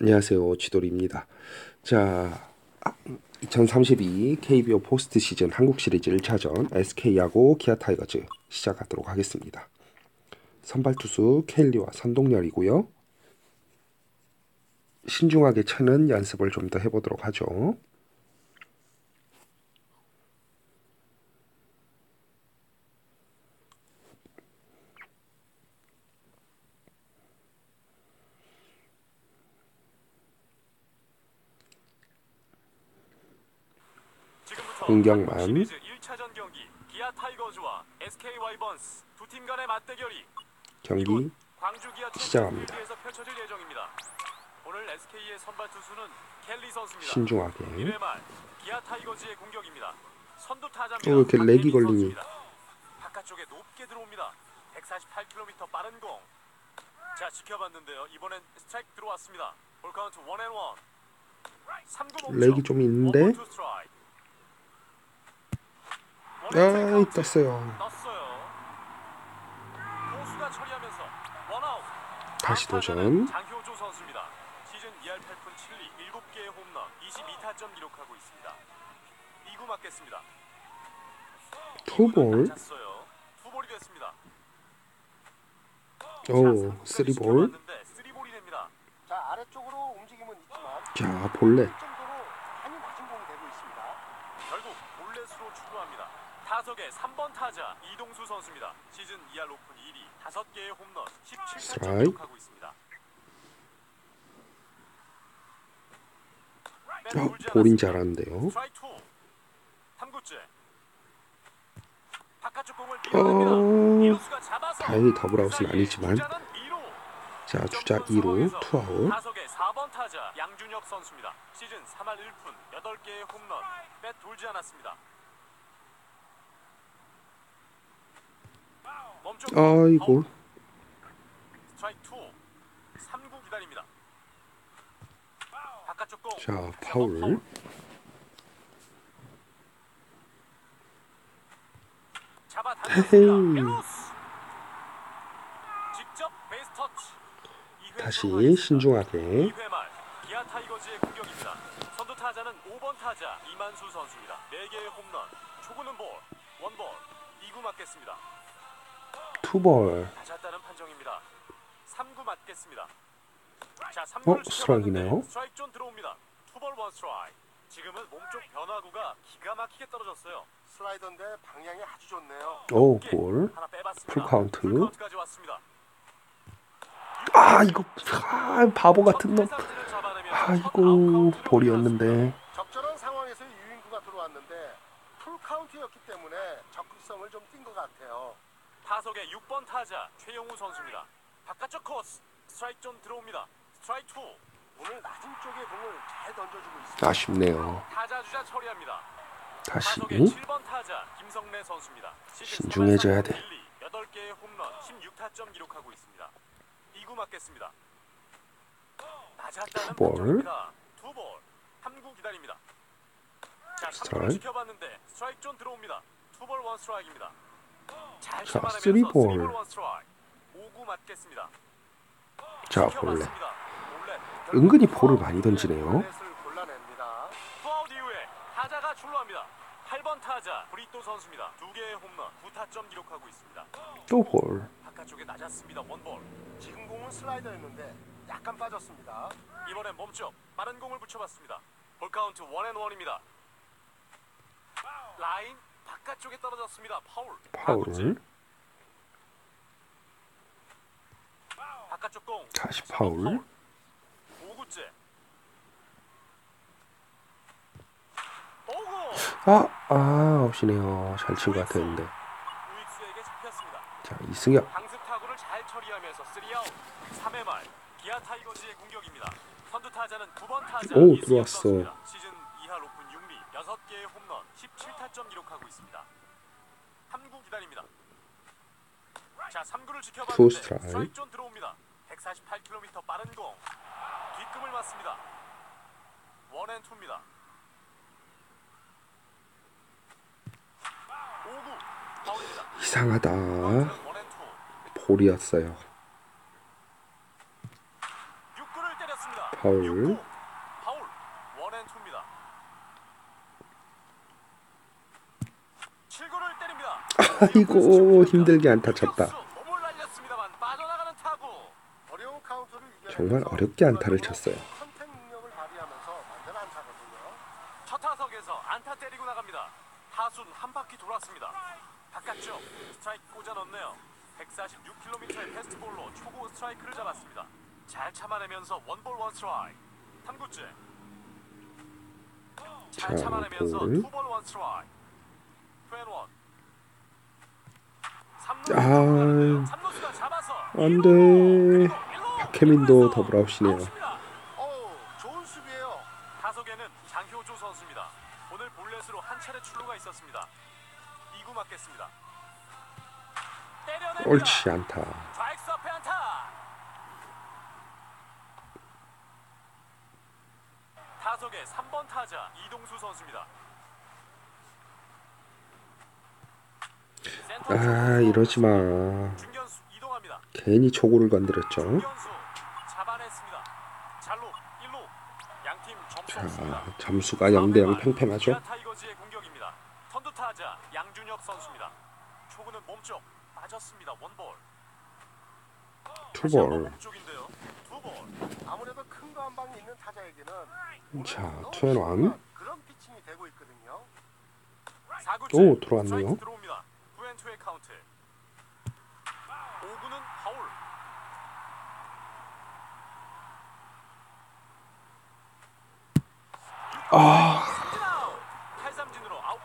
안녕하세요. 지돌이입니다. 자, 2032 KBO 포스트 시즌 한국 시리즈 1차전 SK하고 기아 타이거즈 시작하도록 하겠습니다. 선발 투수 켈리와 선동열이고요. 신중하게 차는 연습을 좀 더 해보도록 하죠. 공격만. 시리즈 1차전 경기 기아 타이거즈와 SK 와이번스 두 팀 간의 맞대결이 경기 이곳 광주 기아 시작합니다. 에서 펼쳐질 예정입니다. 오늘 SK의 선발 투수는 켈리 선수입니다. 신중하게 1회 말 기아 타이거즈의 공격입니다. 선두 타자입니다. 어, 왜 이렇게 렉이 걸리니? 바깥쪽에 높게 들어옵니다. 148km 빠른 공. 자 지켜봤는데요. 이번엔 스트라이크 들어왔습니다. 볼 카운트 원앤원. 3구 멈춰. 렉이 좀 있는데 카운트. 떴어요. 다시 도전. 장효조 선수입니다. 시즌 2할 8푼 7리 7개의 홈런 22타점 기록하고 있습니다. 2구 맞겠습니다. 투볼. 투볼이 됐습니다. 오 쓰리볼 지켜봤는데 쓰리볼이 됩니다. 자 아래쪽으로 움직임은 있지만 자 볼넷 이 정도로 많이 낮은 공이 되고 있습니다. 결국 볼넷으로 출루합니다. 타석의 3번 타자 이동수 선수입니다. 시즌 2할 오픈 1위 5개의 홈런 17타점 스트라이크. 기록하고 있습니다. 어, 볼인 잘하는데요. 스트라이크 2. 3구째. 바깥쪽 공을 어, 다행히 더블아웃은 아니지만. 자 주자 2루 투아웃 타석의 4번 타자 양준혁 선수입니다. 시즌 3할 1푼 8개의 홈런 빼 돌지 않았습니다. 멈춰 아이고 스트라이크 2. 3구 기다립니다. 바깥쪽 공. 자 파울 헤헤이. 다시. 신중하게 2회 말 기아 타이거즈의 공격입니다. 선두 타자는 5번 타자 이만수 선수입니다. 4개의 홈런. 초구는 볼. 원볼. 2구 맞겠습니다. 투볼 맞았다는 판정입니다. 3구 맞겠습니다. 자, 어, 3구를 스트라이크네요. 스트라이크 존 들어옵니다. 투볼 원 스트라이크. 지금은 몸쪽 변화구가 기가 막히게 떨어졌어요. 슬라이더인데 방향이 아주 좋네요. 오볼 하나 빼봤습니다. 풀 카운트. 아 이거 아, 바보 같은 놈 아이고 아웃카운트를 볼이었는데 적절한 상황에서 유인구가 들어왔는데 풀 카운트였기 때문에 적극성을 좀 띈 것 같아요. 타석의 6번 타자 최영우 선수입니다. 바깥쪽 코스 스트라이크 존 들어옵니다. 스트라이크 2. 오늘 낮은 쪽에 공을 잘 던져주고 있습니다. 아쉽네요 타자 주자 처리합니다. 다시 타석의 7번 타자 김성래 선수입니다. 신중해져야 3할 돼. 1리 8개의 홈런 16타점 기록하고 있습니다. 2구 맞겠습니다. 낮았다는 투볼. 투볼. 3구 기다립니다. 자, 3구를 스트라이크. 지켜봤는데 스트라이크 존 들어옵니다. 투볼 원 스트라이크입니다. 잘 자, 쓰리볼. 쓰리볼 원 스트라이크. 5구 맞겠습니다. 자. 볼넷. 은근히 볼을 많이 던지네요 볼넷을 골라냅니다. 투아웃 이후에 타자가 출루합니다. 8번 타자 브리또 선수입니다. 두 개의 홈런, 9타점 기록하고 있습니다. 또볼 바깥쪽에 낮았습니다. 원볼. 지금 공은 슬라이더였는데 약간 빠졌습니다. 이번엔 몸쪽 빠른 공을 붙여봤습니다. 볼 카운트 원앤원입니다. 라인 바깥쪽에 떨어졌습니다. 파울. 파울 바깥쪽 공. 다시 파울 5구째. 오구. 아, 아, 없이네요. 잘 친 것 같았는데. 자, 이승엽. 강습 타구를 잘 처리하면서 3아웃. 3회 말 기아 타이거즈의 공격입니다. 선두 타자는 9번 타자 오, 들어왔어. 시즌 2할 오픈 6리 6개의 홈런 17타점 기록하고 있습니다. 3구 기다립니다. 자, 3구를 투 지켜봤는데 스트라이크. 스트라이크 존 들어옵니다. 148km 빠른 공. 뒷금을 맞습니다. 원앤투입니다. 5구 파울입니다. 이상하다. 볼이었어요. 6구를 때렸습니다. 맞췄습니다. 파울. 육구. 파울. 원앤투입니다. 7구를 때립니다. 아이고 힘들게 안타 쳤다. 정말 어렵게 안타를 쳤어요. 컨택 능력을 발휘하면서 만든 안타거든요. 첫 타석에서 안타 때리고 나갑니다. 타순 한 바퀴 돌았습니다. 바깥쪽 스트라이크 꽂아 넣네요. 146km의 패스트볼로 초고 스트라이크를 잡았습니다. 잘 참아내면서 원볼 원 스트라이크. 3구째. 잘 자, 참아내면서 볼. 투볼 원 스트라이크. 투앤원. 아, 삼루수가 잡아서 안 이루, 돼. 그리고 아웃입니다. 어우, 좋은 수비예요. 타석에는 장효조 선수입니다. 오늘 볼넷으로 한 차례 출루가 있었습니다. 2구 맞겠습니다. 옳지 안타. 좌익수 앞에 안타. 타석의 3번 타자 이동수 선수입니다. 아 이러지 마. 괜히 초구를 건드렸죠. 중견수 잡아냈습니다. 잘로 1루 양팀 점수 없습니다. 자 점수가 0대 0 팽팽하죠. 기아 타이거즈의 공격입니다. 선두 타자 양준혁 선수입니다. 초구는 몸쪽 빠졌습니다. 원볼. 투볼. 아무래도 큰 거 한 방이 있는 타자에게는 자 투앤원. 그런 피칭이 되고 있거든요. 4구째 오, 들어왔네요. 들어옵니다. 투앤투의 카운트. 5구는 파울. 아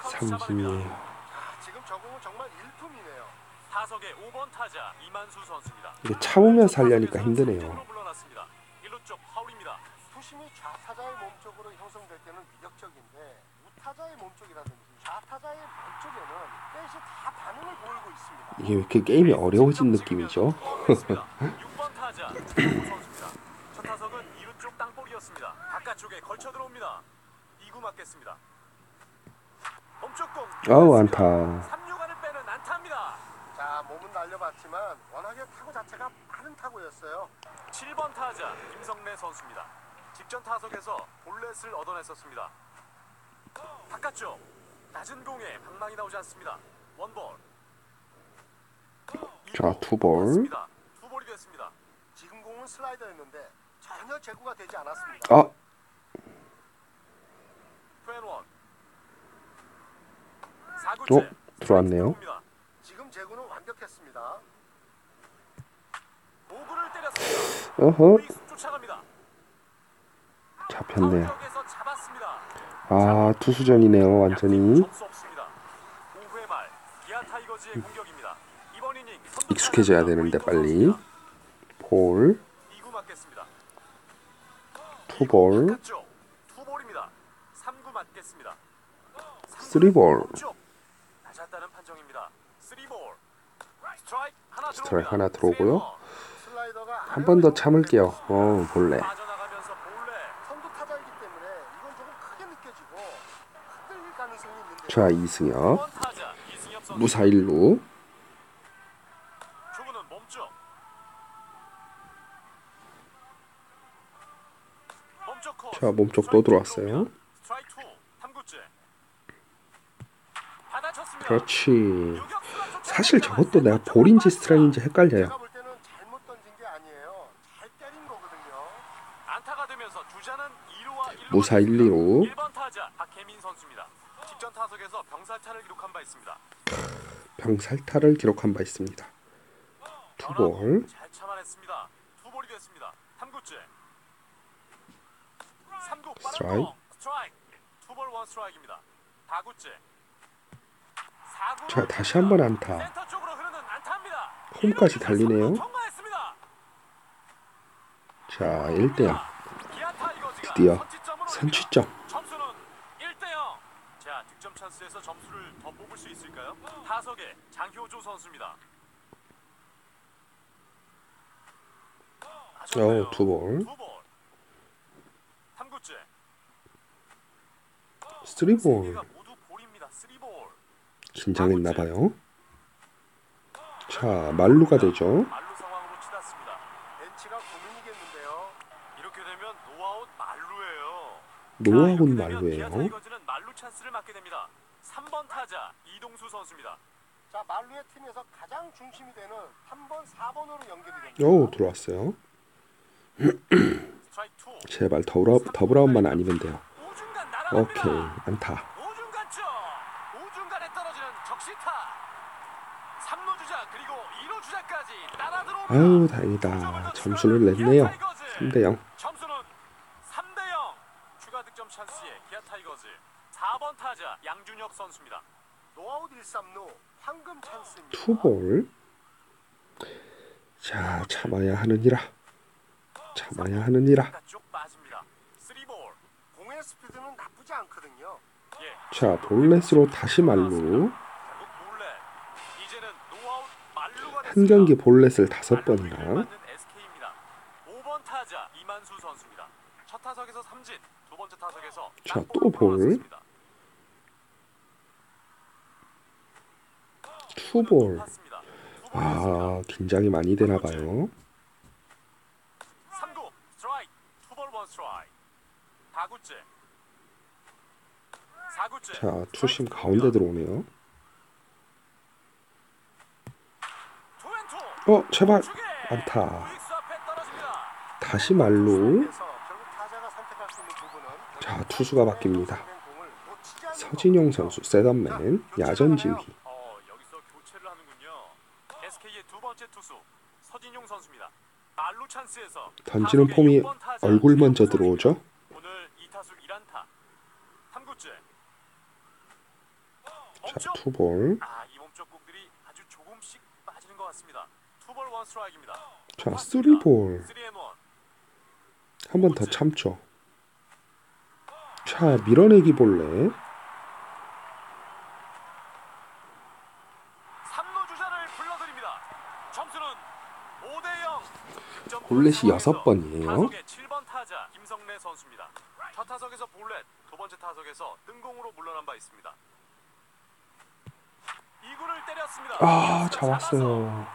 삼진이. 아, 지금 저공은 정말 일품이네요. 타석의 5번 타자 이만수 선수입니다. 이게 참으면서 하려니까 힘드네요. 쪽으로 물러났습니다. 1루 쪽 파울입니다. 투심이 좌타자의 몸 쪽으로 형성될 때는 위력적인데 우타자의 몸 쪽이라든지 좌타자의 몸 쪽에는 넷이 다 반응을 보이고 있습니다. 이게 왜 이렇게 게임이 어려워진 느낌이죠? 6번 타자 선수입니다. 첫 타석은 2루 쪽 땅볼이었습니다. 바깥쪽에 걸쳐 들어옵니다. 2구 맞겠습니다. 멈쪽 공. 아우 안타. 3루간을 빼는 안타입니다. 자, 몸은 날려봤지만 워낙에 타구 자체가 빠른 타구였어요. 7번 타자 김성래 선수입니다. 직전 타석에서 볼넷을 얻어냈었습니다. 바깥쪽 낮은 공에 방망이 나오지 않습니다. 원볼. 자, 투볼. 맞습니다. 투볼이 됐습니다. 지금 공은 슬라이더였는데 전혀 제구가 되지 않았습니다. 아 투앤원. 어? 들어왔네요. 지금 제구는 완벽했습니다. 5구를 때렸습니다. 어허. 잡혔네요. 아 투수전이네요 완전히. 점수 없습니다. 5회 말 기아 타이거즈의 공격입니다. 이번 이닝 선두 익숙해져야 되는데 빨리. 볼 2구 맞겠습니다. 투볼. 3구 맞겠습니다. 쓰리볼. 낮았다는 판정입니다. 3볼. 스트라이크 하나 스트라이크 들어옵니다. 하나 들어오고요. 한 번 더 참을게요. 어 볼래. 자 이승엽. 무사 1루. 초구는 몸쪽. 몸쪽 코스. 자, 몸쪽 또 들어왔어요. 스트라이크 2. 3구째. 받아쳤습니다. 그렇지. 사실 저것도 내가 볼인지 스트라이크인지 헷갈려요. 제가 볼 때는 잘못 던진 게 아니에요. 잘 때린 거거든요. 안타가 되면서 주자는 2루와 1루. 무사 1, 2루. 1번 타자 박혜민 선수입니다. 직전 타석에서 병살타를 기록한 바 있습니다. 투볼 잘 참아냈습니다. 투볼이 됐습니다. 3구째. 3구 빠른 스트라이크. 투볼 원 스트라이크입니다. 4구째. 4구. 자 다시 한번 안타. 홈까지 달리네요. 자 1대 0 기아 타이거즈가 드디어 선취점을 선취점. 점수는 1대 0. 자, 득점 찬스에서 점수를 더 뽑을 수 있을까요? 타석에 장효조 선수입니다. 어 두볼 3구째. 3볼 긴장했나 봐요. 자 말루가 되죠. 말루 상황으로 치닫습니다. 벤치가 고민이겠는데요. 이렇게 되면 노아웃 말루예요. 노아웃 자, 이렇게 되면 기아 말로예요. 타이거즈는 말루 찬스를 맞게 됩니다. 3번 타자 이동수 선수입니다. 자 말루의 팀에서 가장 중심이 되는 3번, 4번으로 연결이 됩니다. 오 들어왔어요. 스트라이크 2. 제발 더블아, 더블아웃만 아니면 돼요. 오케이 안타. 오중간 쪽. 오중간에 떨어지는 적시타. 3루 주자 그리고 2루 주자까지 따라 들어옵니다. 아유 다행이다. 점수를 냈네요. 3대 0. 점수는 3대 0. 추가 득점 찬스에 기아 타이거즈 4번 타자 양준혁 선수입니다. 노아웃 1, 3루 황금 찬스입니다. 투볼. 자 참아야 하느니라. 참아야 하느니라. 바깥쪽 빠집니다. 3볼. 공의 스피드는 나쁘지 않거든요. 예. 자 볼넷으로 다시 말루. 결국 몰래 이제는 노아웃 말루가 한 경기 볼넷을 다섯 번이나. 맞는 SK입니다. 5번 타자 이만수 선수입니다. 첫 타석에서 삼진, 두 번째 타석에서 자, 또 볼. 투볼. 아 긴장이 많이 되나 봐요. 3구 스트라이크, 투볼 원 스트라이크. 4구째. 4구째. 자 투심 가운데 들어오네요. 투앤투. 어 제발. 안타. 다시 부분은 자 투수가 바뀝니다. 서진용 선수 세덤맨 야전 지휘. 던지는 폼이 얼굴 먼저 들어오죠. 선수입니다. 오늘 2타수 1안타. 3구째. 자. 투볼. 아, 이 몸쪽 공들이 아주 조금씩 빠지는 것 같습니다. 투볼 원 스트라이크입니다. 자 쓰리볼. 3앤 1. 한번 더 참죠. 자 밀어내기 볼넷. 3루 주자를 불러드립니다. 점수는 5대 0. 득점 볼넷이 여섯 번이에요. 타석의 7번 타자 김성래 선수입니다. 첫 타석에서 볼넷, 두 번째 타석에서 뜬공으로 물러난 바 있습니다. 2구를 때렸습니다. 아 잡았어요.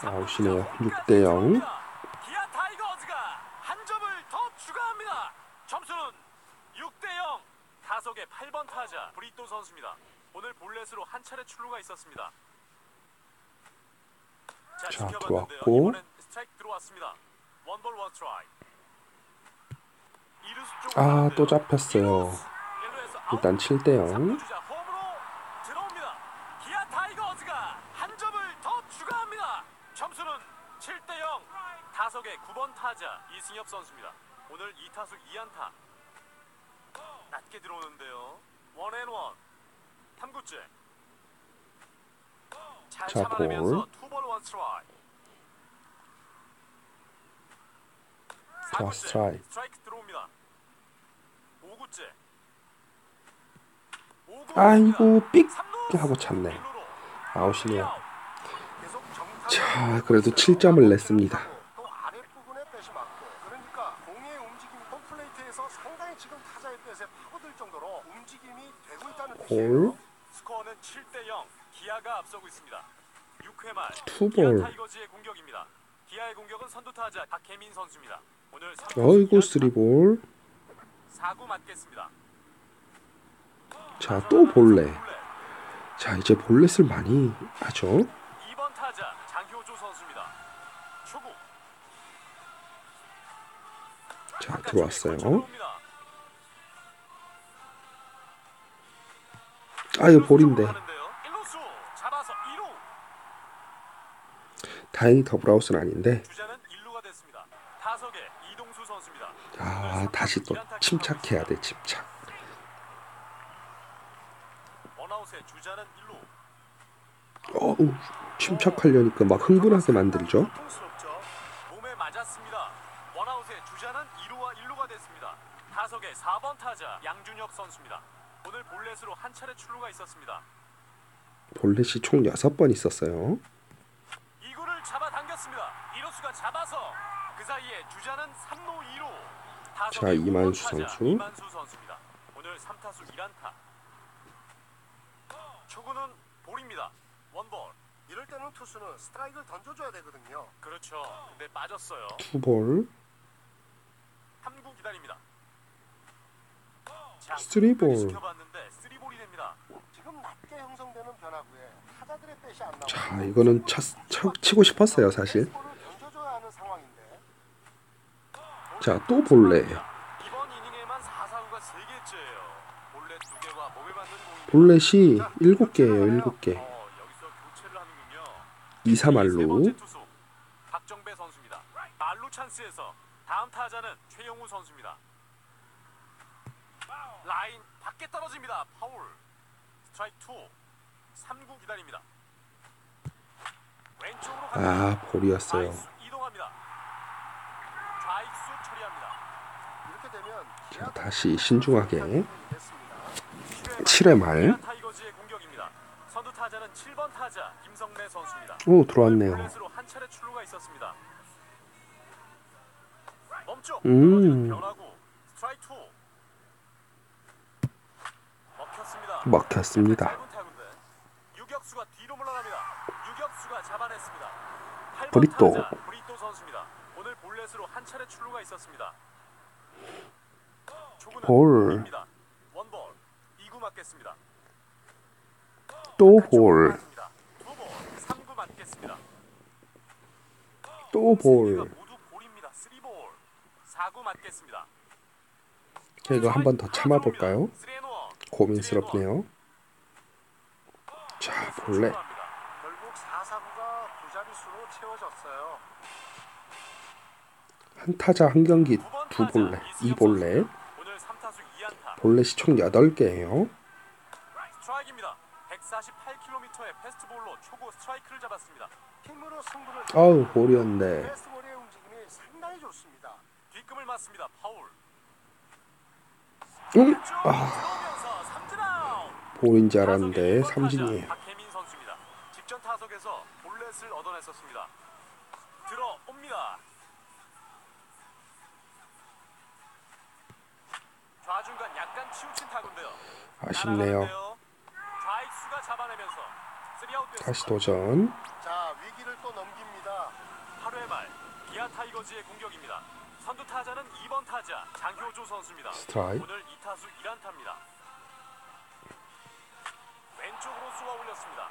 1루로 아웃이네요. 6대 0. 기아 타이거즈가 한 점을 더 추가합니다. 점수는 6대 0. 타석의 8번 타자 브리또 선수입니다. 오늘 볼넷으로 한 차례 출루가 있었습니다. 자, 자. 들어왔고. 아. 또 잡혔어요. 일단 7대 0. 삼루 주자 홈으로 들어옵니다. 기아 타이거즈가 한 점을 더 추가합니다. 점수는 7대 0. 타석의 9번 타자 이승엽 선수입니다. 오늘 2타수 2안타. 낮게 들어오는데요. 원앤원. 3구째. 잘 자, 참아내면서 볼. 투볼 원 스트라이크. 자, 사구째, 스트라이크. 스트라이크 들어옵니다. 5구째. 아이고 삑 하고 찼네. 아웃이네요. 자 그래도 7점을 냈습니다. 그러니까 볼. 뜻이에요. 스코어는 7대 0. 기아가 앞서고 있습니다. 6회 말 투볼. 기아. 기아의 공격은 선두 타자 박혜민 선수입니다. 어이구 쓰리볼. 4구 맞겠습니다. 자또 볼넷. 자 이제 볼넷을 많이 하죠. 2번 타자 장효조 선수입니다. 초구. 자 들어왔어요. 아유 볼인데 쪽으로 가는데요. 일루수 잡아서 2루. 다행히 더블아웃은 아닌데 주자는 1루가 됐습니다. 타석에 이동수 선수입니다. 아 다시 또 침착해야 돼 침착. 원아웃에 주자는 1루. 어우 침착하려니까 막 흥분하게 만들죠. 고통스럽죠. 몸에 맞았습니다. 원아웃에 주자는 2루와 1루가 됐습니다. 타석의 4번 타자 양준혁 선수입니다. 오늘 볼넷으로 한 차례 출루가 있었습니다. 볼넷이 총 6번 있었어요. 2구를 잡아당겼습니다. 이루수가 잡아서 그 사이에 주자는 3루 2루. 자 이만수 선수. 오늘 3타수 1안타. 초구는 볼입니다. 원볼. 이럴 때는 투수는 스트라이크를 던져줘야 되거든요. 그렇죠. 근데 빠졌어요. 투볼. 3구 기다립니다. 스리볼. 자 이거는 차, 차, 치고 싶었어요 사실. 자, 또 볼래. 이번 이닝에만 4사구가 3개째예요. 볼넷 2개와 몸에 맞는 공입니다. 볼넷이 7개예요, 7개. 어, 여기서 교체를 하는군요. 2, 세 3할로. 번째 투수 박정배 선수입니다. 말루 찬스에서 다음 타자는 최영우 선수입니다. 라인 밖에 떨어집니다. 파울. 스트라이크 2. 3구 기다립니다. 아, 볼이었어요. 이동합니다. 자, 다시 신중하게. 됐습니다. 7회 말. 기아 타이거즈의 공격입니다. 선두 타자는 7번 타자 김성래 선수입니다. 오, 들어왔네요. 볼넷으로 한 차례 출루가 있었습니다. 멈춰. 음. 변화구. 스트라이크 2. 먹혔습니다. 먹혔습니다. 짧은 타구인데 유격수가 뒤로 물러납니다. 유격수가 잡아냈습니다. 8번 브리또. 브리또 선수입니다. 볼넷으로 한 차례 출루가 있었습니다. 초구는 볼. 볼입니다. 원볼. 2구 맞겠습니다. 또 볼. 두볼 3구 맞겠습니다. 또 볼. 모두 볼입니다. 3볼. 4구 맞겠습니다. 자, 이거 한 번 더 참아볼까요? 고민스럽네요. 자, 볼래. 결국 4사구가 두 자릿수로 채워졌어요. 한 타자 한 경기 두 볼래, 이 볼래. 오늘 3타수 2안타. 볼넷이 총 8개예요. 스트라이크입니다. 148km의 패스트볼로 초구 스트라이크를 잡았습니다. 힘으로 승부를 아우. 파울. 응? 왼쪽 아. 볼인 줄 알았는데 삼진이에요. 타자 박혜민 선수입니다. 직전 타석에서 볼넷을 얻어냈었습니다. 들어옵니다. 아쉽네요. 날아가는데요. 좌익수가 잡아내면서 3아웃 됐습니다. 다시 도전. 자 위기를 또 넘깁니다. 8회 말 기아 타이거즈의 공격입니다. 선두 타자는 2번 타자 장효조 선수입니다. 스트라이크. 오늘 2타수 1안타입니다. 왼쪽으로 쏘아 올렸습니다.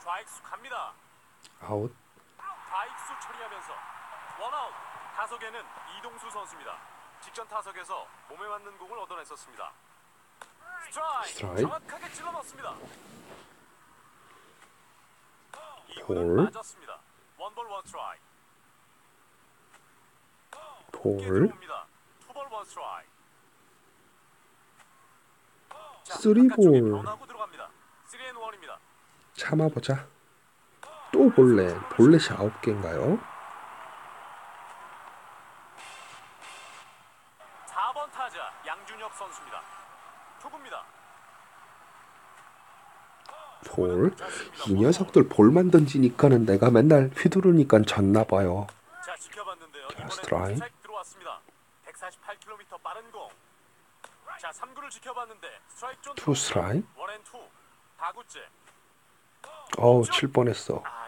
좌익수 갑니다. 아웃. 좌익수 처리하면서 원아웃. 타석에는 이동수 선수입니다. 직전 타석에서 몸에 맞는 공을 얻어냈었습니다. 스트라이크, 스트라이크. 정확하게 찔러 넣습니다. 볼. 2구는 맞았습니다. 원볼 원스트라이크. 볼. 들어옵니다. 투볼 원 스트라이크. 자, 쓰리 바깥쪽에 볼. 변화구 들어갑니다. 3앤 1입니다. 참아보자. 또 볼넷. 볼넷이 9개인가요? 4번 타자 양준혁 선수입니다. 투구입니다. 볼. 이 녀석들 볼만 던지니까는 내가 맨날 휘두르니까 졌나 봐요. 자, 지켜봤는데요. 이번엔 스트라이크. 스트라이크 들어왔습니다. 148km 빠른 공. 자, 3구를 지켜봤는데 스트라이크 존 투. 다구째. 어우, 칠 뻔했어. 아.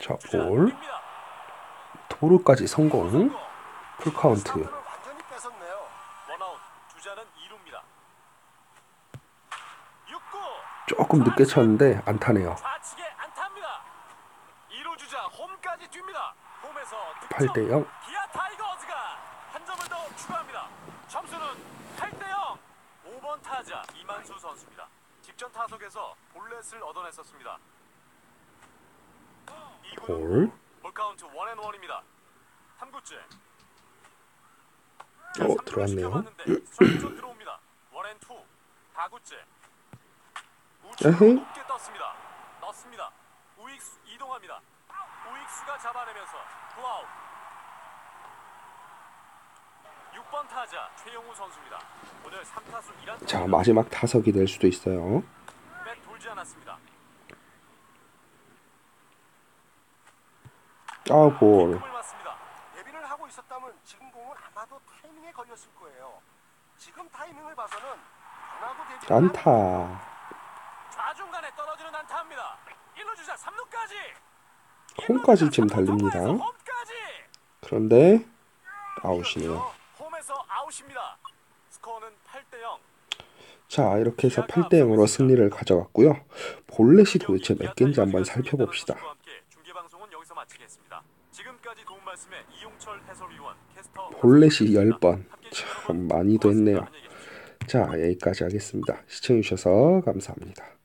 자, 볼. 도루까지 성공. 풀카운트. 스타트를 완전히 뺏었네요. 원아웃 주자는 2루입니다. 6구 조금 늦게 쳤는데 안 타네요. 좌측에 안타입니다. 2루 주자 홈까지 뜁니다. 홈에서 8대 0. 기아 타이거즈가 한 점을 더 추가합니다. 점수는 8대 0. 5번 타자 이만수 선수입니다. 직전 타석에서 볼넷을 얻어냈었습니다. 2구 볼. 볼 카운트 원앤 원입니다. 3구째. 어, 들어왔네요. 들어옵니다. 원앤 투. 4구째. 우측으로. 높게 떴습니다. 넣습니다. 우익수 이동합니다. 우익수가 잡아내면서 투아웃. 6번 타자 최영우 선수입니다. 오늘 3타수 1안 자, 마지막 타석이 될 수도 있어요. 백 돌지 않았습니다. 아, 볼. 을 맞습니다. 데뷔를 하고 있었다면 지금 공은 아마도 타이밍에 걸렸을 거예요. 지금 타이밍을 봐서는 데뷔 안타. 좌중간에 떨어지는 안타입니다. 1루 주자 3루까지. 홈까지 지금 달립니다. 그런데 아웃이네요. 홈에서 굿입니다. 스코어는 8대 0. 자, 이렇게 해서 8대 0으로 승리를 가져갔고요. 볼넷이 도대체 몇 개인지 한번 살펴봅시다. 볼넷이 10번. 함께 해주신 참 여러분 많이 됐네요. 고맙습니다. 안녕히 계십시오. 자, 여기까지 하겠습니다. 시청해주셔서 감사합니다.